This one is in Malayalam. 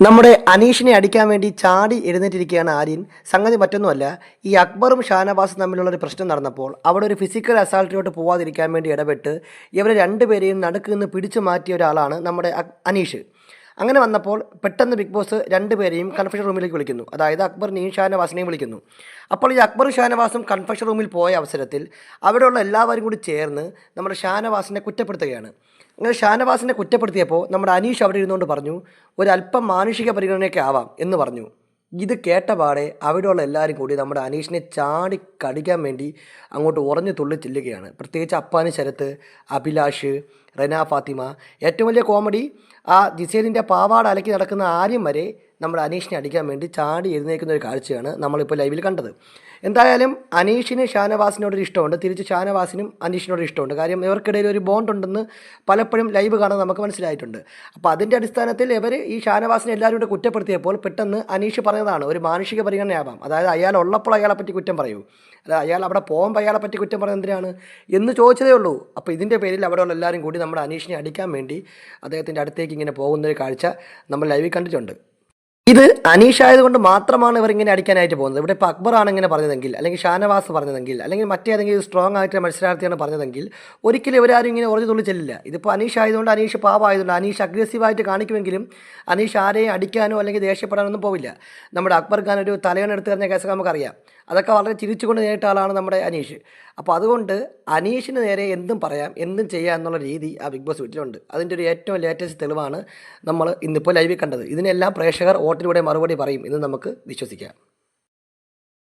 നമ്മുടെ അനീഷിനെ അടിക്കാൻ വേണ്ടി ചാടി എഴുന്നേറ്റിരിക്കുകയാണ് ആര്യൻ. സംഗതി മറ്റൊന്നുമല്ല ഈ അക്ബറും ഷാനവാസും തമ്മിലുള്ള ഒരു പ്രശ്നം നടന്നപ്പോൾ അവിടെ ഒരു ഫിസിക്കൽ അസാൾട്ടിലോട്ട് പോവാതിരിക്കാൻ വേണ്ടി ഇടപെട്ട് ഇവരെ രണ്ടുപേരെയും നടുക്ക് നിന്ന് പിടിച്ചു മാറ്റിയ ഒരാളാണ് നമ്മുടെ അനീഷ്. അങ്ങനെ വന്നപ്പോൾ പെട്ടെന്ന് ബിഗ് ബോസ് രണ്ടുപേരെയും കൺഫെഷൻ റൂമിലേക്ക് വിളിക്കുന്നു. അതായത് അക്ബറിനെയും ഷാനവാസിനെയും വിളിക്കുന്നു. അപ്പോൾ ഈ അക്ബറും ഷാനവാസും കൺഫെഷൻ റൂമിൽ പോയ അവസരത്തിൽ അവിടെയുള്ള എല്ലാവരും കൂടി ചേർന്ന് നമ്മുടെ ഷാനവാസിനെ കുറ്റപ്പെടുത്തുകയാണ്. അങ്ങനെ ഷാനവാസിനെ കുറ്റപ്പെടുത്തിയപ്പോൾ നമ്മുടെ അനീഷ് അവിടെ ഇരുന്നുകൊണ്ട് പറഞ്ഞു ഒരല്പം മാനുഷിക പരിഗണനയൊക്കെ ആവാം എന്ന് പറഞ്ഞു. ഇത് കേട്ടപാടെ അവിടെയുള്ള എല്ലാവരും കൂടി നമ്മുടെ അനീഷിനെ ചാടി കടിക്കാൻ വേണ്ടി അങ്ങോട്ട് ഉറഞ്ഞു തുള്ളി ചെല്ലുകയാണ്. പ്രത്യേകിച്ച് അപ്പാന് ശരത്ത് അഭിലാഷ് റെന ഫാത്തിമ. ഏറ്റവും വലിയ കോമഡി ആ ജിസേലിന്റെ പാവാട അലക്കി നടക്കുന്ന ആര്യം വരെ നമ്മൾ അനീഷിനെ അടിക്കാൻ വേണ്ടി ചാടി എഴുന്നേൽക്കുന്ന ഒരു കാഴ്ചയാണ് നമ്മളിപ്പോൾ ലൈവിൽ കണ്ടത്. എന്തായാലും അനീഷിന് ഷാനവാസിനോടൊരു ഇഷ്ടമുണ്ട്. തിരിച്ച് ഷാനവാസിനും അനീഷിനോട് ഇഷ്ടമുണ്ട്. കാര്യം ഇവർക്കിടയിൽ ഒരു ബോണ്ട് ഉണ്ടെന്ന് പലപ്പോഴും ലൈവ് കാണാൻ നമുക്ക് മനസ്സിലായിട്ടുണ്ട്. അപ്പോൾ അതിന്റെ അടിസ്ഥാനത്തിൽ ഇവർ ഈ ഷാനവാസിനെ എല്ലാവരും കൂടെ കുറ്റപ്പെടുത്തിയപ്പോൾ പെട്ടെന്ന് അനീഷ് പറഞ്ഞതാണ് ഒരു മാനുഷിക പരിഗണനയാവാം. അതായത് അയാൾ ഉള്ളപ്പോൾ അയാളെ പറ്റി കുറ്റം പറയൂ. അല്ല അയാൾ അവിടെ പോകുമ്പോൾ അയാളെ പറ്റി കുറ്റം പറയുന്നത് എന്തിനാണ്? എന്ന് ചോദിച്ചതേ ഉള്ളൂ. അപ്പോൾ ഇതിന്റെ പേരിൽ അവിടെയുള്ള എല്ലാവരും കൂടി നമ്മുടെ അനീഷിനെ അടിക്കാൻ വേണ്ടി അദ്ദേഹത്തിന്റെ അടുത്തേക്ക് ഇങ്ങനെ പോകുന്ന ഒരു കാഴ്ച നമ്മൾ ലൈവിൽ കണ്ടിട്ടുണ്ട്. ഇത് അനീഷ് ആയതുകൊണ്ട് മാത്രമാണ് ഇവർ ഇങ്ങനെ അടിക്കാനായിട്ട് പോകുന്നത്. ഇവിടെ ഇപ്പോൾ അക്ബർ ആണ് ഇങ്ങനെ പറഞ്ഞതെങ്കിൽ അല്ലെങ്കിൽ ഷാനവാസ് പറഞ്ഞതെങ്കിൽ അല്ലെങ്കിൽ മറ്റേതെങ്കിലും സ്ട്രോങ് ആയിട്ട് മത്സരാർത്ഥിയാണ് പറഞ്ഞതെങ്കിൽ ഒരിക്കലും ഇവരാരും ഇങ്ങനെ ഉറഞ്ഞു തുള്ളി ചെല്ലില്ല. ഇതിപ്പോൾ അനീഷ് ആയതുകൊണ്ട് അനീഷ് പാവമായതുകൊണ്ട് അനീഷ് അഗ്രസീവായിട്ട് കാണിക്കുമെങ്കിലും അനീഷ് ആരെയും അടിക്കാനോ അല്ലെങ്കിൽ ദേഷ്യപ്പെടാനൊന്നും പോവില്ല. നമ്മുടെ അക്ബർ ഖാൻ ഒരു തലയണ എടുത്ത് പറഞ്ഞ കേസൊക്കെ നമുക്കറിയാം. അതൊക്കെ വളരെ ചിരിച്ചുകൊണ്ട് നേരിട്ട ആളാണ് നമ്മുടെ അനീഷ്. അപ്പോൾ അതുകൊണ്ട് അനീഷിന് നേരെ എന്തും പറയാം എന്തും ചെയ്യാം എന്നുള്ള രീതി ആ ബിഗ് ബോസ് വീട്ടിലുണ്ട്. അതിന്റെ ഒരു ഏറ്റവും ലേറ്റസ്റ്റ് തെളിവാണ് നമ്മൾ ഇന്നിപ്പോൾ ലൈവിൽ കണ്ടത്. ഇതിനെല്ലാം പ്രേക്ഷകർ വോട്ടിലൂടെ മറുപടി പറയും എന്ന് നമുക്ക് വിശ്വസിക്കാം.